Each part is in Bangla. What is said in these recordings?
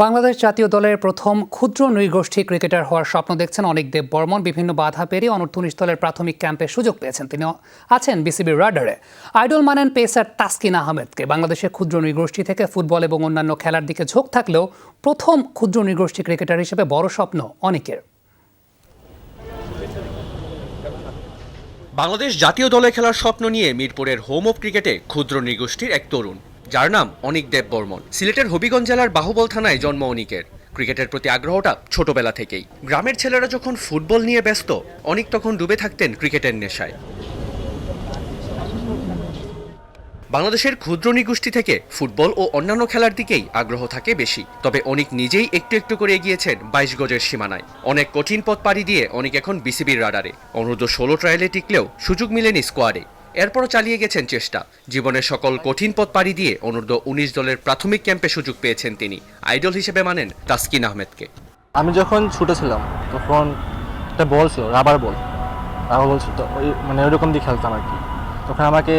বাংলাদেশ জাতীয় দলের প্রথম ক্ষুদ্র নৃগোষ্ঠী ক্রিকেটার হওয়ার স্বপ্ন দেখছেন অনেক দেব বর্মন। বিভিন্ন বাধা পেরিয়ে অনূর্ধ্ব উনিশ দলের প্রাথমিক ক্যাম্পে সুযোগ পেয়েছেন। তিনি আছেন বিসিবির রাডারে। আইডল মানেন পেসার তাসকিন আহমেদকে। বাংলাদেশের ক্ষুদ্র নৃগোষ্ঠী থেকে ফুটবল এবং অন্যান্য খেলার দিকে ঝোঁক থাকলেও প্রথম ক্ষুদ্র নৃগোষ্ঠী ক্রিকেটার হিসেবে বড় স্বপ্ন অনেকের। বাংলাদেশ জাতীয় দলে খেলার স্বপ্ন নিয়ে মিরপুরের হোম অফ ক্রিকেটে ক্ষুদ্র নৃগোষ্ঠীর এক তরুণ। যার নাম অনিক দেব বর্মন সিলেটের হবিগঞ্জ জেলার বাহুবল থানায় জন্ম অনিকের। ক্রিকেটের প্রতি আগ্রহটা ছোটবেলা থেকেই। গ্রামের ছেলেরা যখন ফুটবল নিয়ে ব্যস্ত, অনিক তখন ডুবে থাকতেন ক্রিকেটের নেশায়। বাংলাদেশের ক্ষুদ্র নৃগোষ্ঠী থেকে ফুটবল ও অন্যান্য খেলার দিকেই আগ্রহ থাকে বেশি। তবে অনিক নিজেই একটু একটু করে এগিয়েছেন বাইশ গজের সীমানায়। অনেক কঠিন পথ পাড়ি দিয়ে অনেক এখন বিসিবির রাডারে। অনূর্ধ্ব ষোলো ট্রায়ালে টিকলেও সুযোগ মিলেনি স্কোয়াডে এরপরও চালিয়ে গেছেন চেষ্টা। জীবনের সকল কঠিন পথ পাড়ি দিয়ে অনূর্ধ্ব উনিশ দলের প্রাথমিক ক্যাম্পে সুযোগ পেয়েছেন তিনি। আইডল হিসেবে মানেন তাসকিন আহমেদকে। আমি যখন ছোট তখন একটা বল ছিল, রাবার বল। রাবার বল ছিল ওই মানে ওইরকম দিয়ে খেলতাম আর কি। তখন আমাকে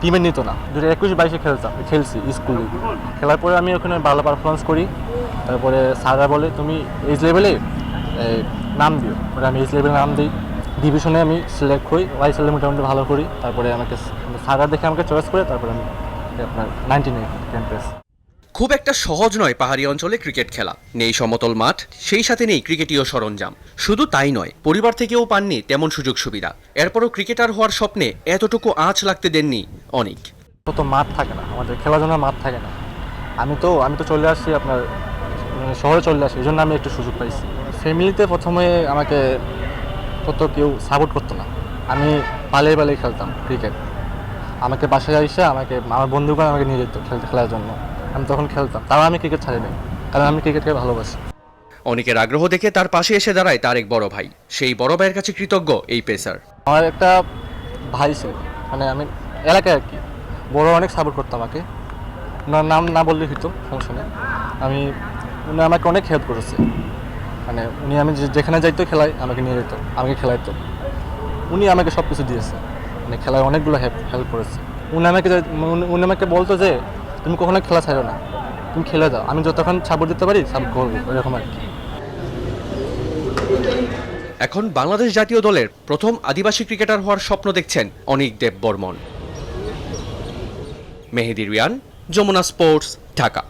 টিমে নিত না। দু হাজার একুশ বাইশে খেলতাম, খেলছি স্কুলে। খেলার পরে আমি ওখানে ভালো পারফরমেন্স করি। তারপরে স্যাররা বলে, তুমি এইচ লেভেলে নাম দিও। আমি এইচ লেভেলে নাম দিই। ডিভিশনে আমি সিলেক্ট করি ওয়াই সেলে মোটামুটি ভালো করি তারপরে আমাকে স্যাররা দেখে আমাকে চয়েস করে তারপরে আমি আপনার নাইনটিন ক্যাম্পাস খুব একটা সহজ নয় পাহাড়ি অঞ্চলে ক্রিকেট খেলা। নেই সমতল মাঠ সেই সাথে নেই ক্রিকেটীয় সরঞ্জাম। শুধু তাই নয় পরিবার থেকেও পাননি তেমন সুযোগ সুবিধা। এরপরও ক্রিকেটার হওয়ার স্বপ্নে এতটুকু আঁচ লাগতে দেননি অনেক। তত মাঠ থাকে না আমাদের খেলার জন্য মাঠ থাকে না। আমি তো আমি তো চলে আসছি আপনার মানে শহরে চলে আসি এই জন্য আমি একটু সুযোগ পাইছি। ফ্যামিলিতে প্রথমে আমাকে কত কেউ সাপোর্ট করতো না। আমি পালিয়ে পালিয়ে খেলতাম ক্রিকেট আমাকে বাসায় এসে আমাকে আমার বন্ধুগণ আমাকে নিয়ে যেত খেলতে খেলার জন্য। আমি তখন খেলতাম। তাও আমি ক্রিকেট ছাড়িনি কারণ আমি ক্রিকেটকে ভালোবাসি। অনেকের আগ্রহ দেখে তার পাশে এসে দাঁড়ায় তার এক বড় ভাই। সেই বড় ভাইয়ের কাছে কৃতজ্ঞ এই পেসার। আমার একটা ভাই ছিল মানে আমি এলাকায় আর কি। বড় অনেক সাপোর্ট করতো আমাকে। ওনার নাম না বললে হতো সমস্যা নেই। আমি উনি আমাকে অনেক হেল্প করেছে। মানে উনি আমি যেখানে যাইতো খেলায় আমাকে নিয়ে যেত, আমাকে খেলাইতো। উনি আমাকে সব কিছু দিয়েছে। মানে খেলায় অনেকগুলো হেল্প হেল্প করেছে। উনি আমাকে উনি আমাকে বলতো যে, তুমি কখনো খেলা ছাড়ো না। তুমি খেলে দাও আমি যতক্ষণ সাপোর্ট দিতে পারি সাপোর্ট করব। এরকম আর কি। এখন বাংলাদেশ জাতীয় দলের প্রথম আদিবাসী ক্রিকেটার হওয়ার স্বপ্ন দেখছেন অনিক দেব বর্মন মেহেদি রিয়ান, যমুনা স্পোর্টস, ঢাকা।